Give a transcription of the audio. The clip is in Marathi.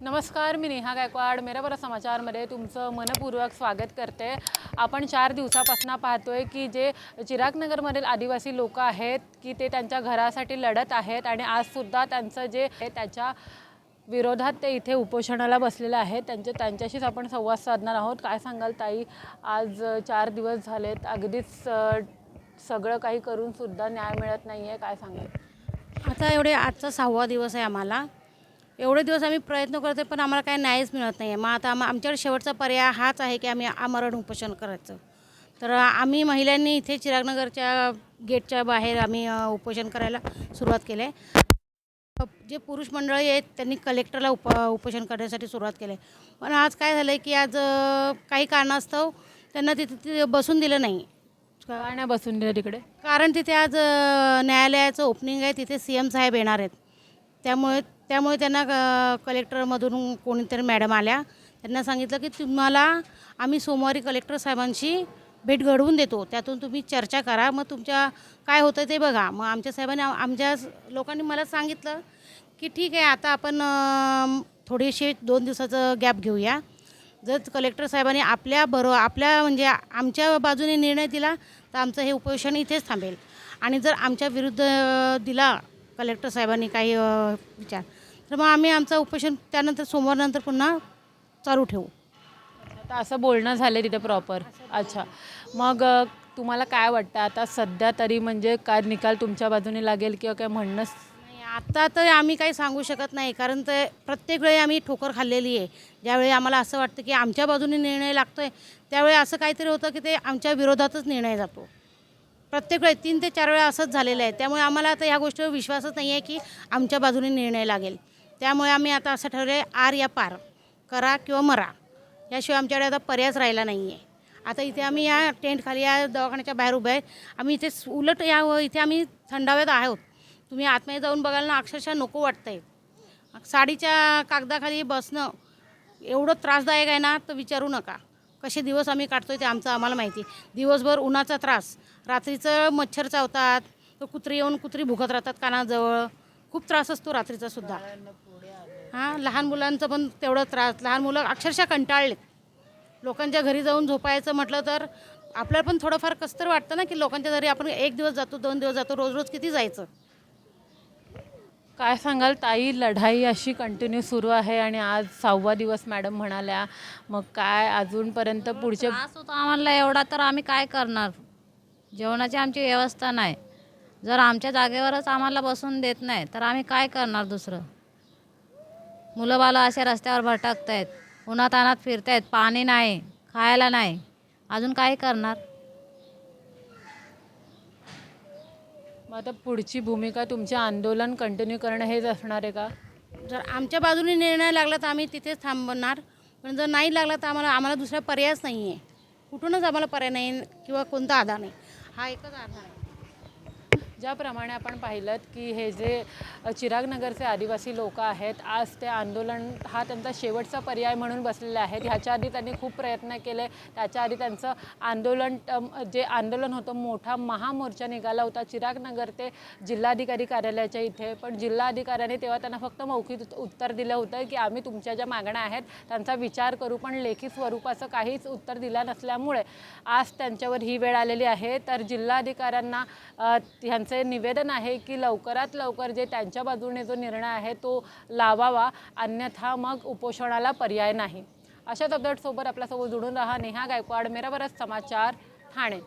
नमस्कार मी नेहा गायकवाड. मेरा समाचारमध्ये तुमचं मनपूर्वक स्वागत करते. आपण चार दिवसापासून पाहतोय की जे चिरागनगरमधील आदिवासी लोक आहेत की ते त्यांच्या घरासाठी लढत आहेत आणि आजसुद्धा त्यांचं जे त्याच्या विरोधात ते इथे उपोषणाला बसलेले आहेत. त्यांचे त्यांच्याशीच आपण संवाद साधणार आहोत. काय सांगाल ताई? आज चार दिवस झालेत. अगदीच सगळं काही करूनसुद्धा न्याय मिळत नाही आहे काय सांगाल? आता एवढे आजचा सहावा दिवस आहे आम्हाला. एवढे दिवस आम्ही प्रयत्न करतो पण आम्हाला काही न्यायच मिळत नाही आहे मग आता आम आमच्याकडे शेवटचा पर्याय हाच आहे की आम्ही आमरण उपोषण करायचं. तर आम्ही महिलांनी इथे चिरागनगरच्या गेटच्या बाहेर आम्ही उपोषण करायला सुरुवात केली आहे. जे पुरुष मंडळी आहेत त्यांनी कलेक्टरला उप उपोषण करण्यासाठी सुरुवात केली आहे. पण आज काय झालं आहे की आज काही कारणास्तव त्यांना तिथे तिथे बसून दिलं नाही. काय नाही बसून दिलं तिकडे? कारण तिथे आज न्यायालयाचं ओपनिंग आहे तिथे सी एम साहेब येणार आहेत. त्यामुळे त्यामुळे त्यांना क कलेक्टरमधून कोणीतरी मॅडम आल्या. त्यांना सांगितलं की तुम्हाला आम्ही सोमवारी कलेक्टर साहेबांशी भेट घडवून देतो. त्यातून तुम्ही चर्चा करा. मग तुमच्या काय होतं ते बघा. मग आमच्या साहेबांनी आमच्या लोकांनी मला सांगितलं की ठीक आहे आता आपण थोडेसे थोडीशी दोन दिवसाचं गॅप घेऊया. जर कलेक्टर साहेबांनी आपल्या बरो आपल्या म्हणजे आमच्या बाजूने निर्णय दिला तर आमचं हे उपोषण इथेच थांबेल. आणि जर आमच्या विरुद्ध दिला कलेक्टर साहेबांनी काही विचार तर मग आम्ही आमचं उपोषण त्यानंतर सोमवारनंतर पुन्हा चालू ठेवू. आता असं बोलणं झालं तिथे प्रॉपर अच्छा. मग तुम्हाला काय वाटतं? आता सध्या तरी म्हणजे काय निकाल तुमच्या बाजूने लागेल किंवा काय म्हणणंच नाही आता तर आम्ही काही सांगू शकत नाही. कारण ते प्रत्येक वेळी आम्ही ठोकर खाल्लेली आहे. ज्यावेळी आम्हाला असं वाटतं की आमच्या बाजूने निर्णय लागतो आहे त्यावेळी असं काहीतरी होतं की ते आमच्या विरोधातच निर्णय जातो. प्रत्येक वेळी तीन ते चार वेळा असंच झालेलं आहे. त्यामुळे आम्हाला आता ह्या गोष्टीवर विश्वासच नाही आहे की आमच्या बाजूने निर्णय लागेल. त्यामुळे आम्ही आता असं ठरवलं आहे आर या पार करा किंवा मरा. याशिवाय आमच्याकडे आता पर्यायच राहिला नाही आहे आता इथे आम्ही या टेंटखाली या दवाखान्याच्या बाहेर उभे आहे. आम्ही इथे उलट या इथे आम्ही थंडाव्यात आहोत. तुम्ही आतमध्ये जाऊन बघाल ना अक्षरशः नको वाटतंय. साडीच्या कागदाखाली बसणं एवढं त्रासदायक आहे ना तर विचारू नका. कसे दिवस आम्ही काढतोय ते आमचं आम्हाला माहिती. दिवसभर उन्हाचा त्रास रात्रीचं मच्छर चावतात तर कुत्री येऊन कुत्री भुकत राहतात कानाजवळ. खूप त्रास असतो रात्रीचा सुद्धा. हां लहान मुलांचं पण तेवढं त्रास लहान मुलं अक्षरशः कंटाळलेत. लोकांच्या घरी जाऊन झोपायचं म्हटलं तर आपल्याला पण थोडंफार कसं तर वाटतं ना की लोकांच्या घरी आपण एक दिवस जातो दोन दिवस जातो रोज रोज किती जायचं? काय सांगाल ताई? लढाई अशी कंटिन्यू सुरू आहे आणि आज सहावा दिवस मॅडम म्हणाल्या मग काय अजूनपर्यंत पुढचे त्रास होतो आम्हाला एवढा तर आम्ही काय करणार? जेवणाची आमची व्यवस्था नाही. जर आमच्या जागेवरच आम्हाला बसून देत नाही तर आम्ही काय करणार दुसरं? मुलं बालं असे रस्त्यावर भटकत आहेत उन्हात अनात फिरत आहेत पाणी नाही खायला नाही. अजून काय करणार? मग आता पुढची भूमिका तुमचे आंदोलन कंटिन्यू करणं हेच असणार आहे का? जर आमच्या बाजूने निर्णय लागला तर आम्ही तिथेच थांबणार. पण जर नाही लागला तर आम्हाला आम्हाला दुसरा पर्यायच नाही आहे कुठूनच आम्हाला पर्याय नाही किंवा कोणता आधार नाही. हा एकच आधार आहे. ज्याप्रमाणे आपण पाहिलं की हे जे चिरागनगरचे आदिवासी लोक आहेत आज ते आंदोलन हा त्यांचा शेवटचा पर्याय म्हणून बसलेले आहेत. ह्याच्या आधी त्यांनी खूप प्रयत्न केले. त्याच्या आधी त्यांचं आंदोलन जे आंदोलन होतं मोठा महामोर्चा निघाला होता चिरागनगर ते जिल्हाधिकारी कार्यालयाच्या इथे. पण जिल्हाधिकाऱ्याने तेव्हा त्यांना फक्त मौखिक उत्तर दिलं होतं की आम्ही तुमच्या ज्या मागण्या आहेत त्यांचा विचार करू पण लेखी स्वरूपाचं काहीच उत्तर दिलं नसल्यामुळे आज त्यांच्यावर ही वेळ आलेली आहे. तर जिल्हाधिकाऱ्यांना अ, ह्यांचे निवेदन आहे की लवकरात लवकर जे त्यांच्या बाजूने जो निर्णय आहे तो लावावा अन्यथा मग उपोषणाला पर्याय नाही. अशाच अपडेटसोबत आपल्यासोबत जुळून राहा नेहा गायकवाड मेरा बरस समाचार ठाणे.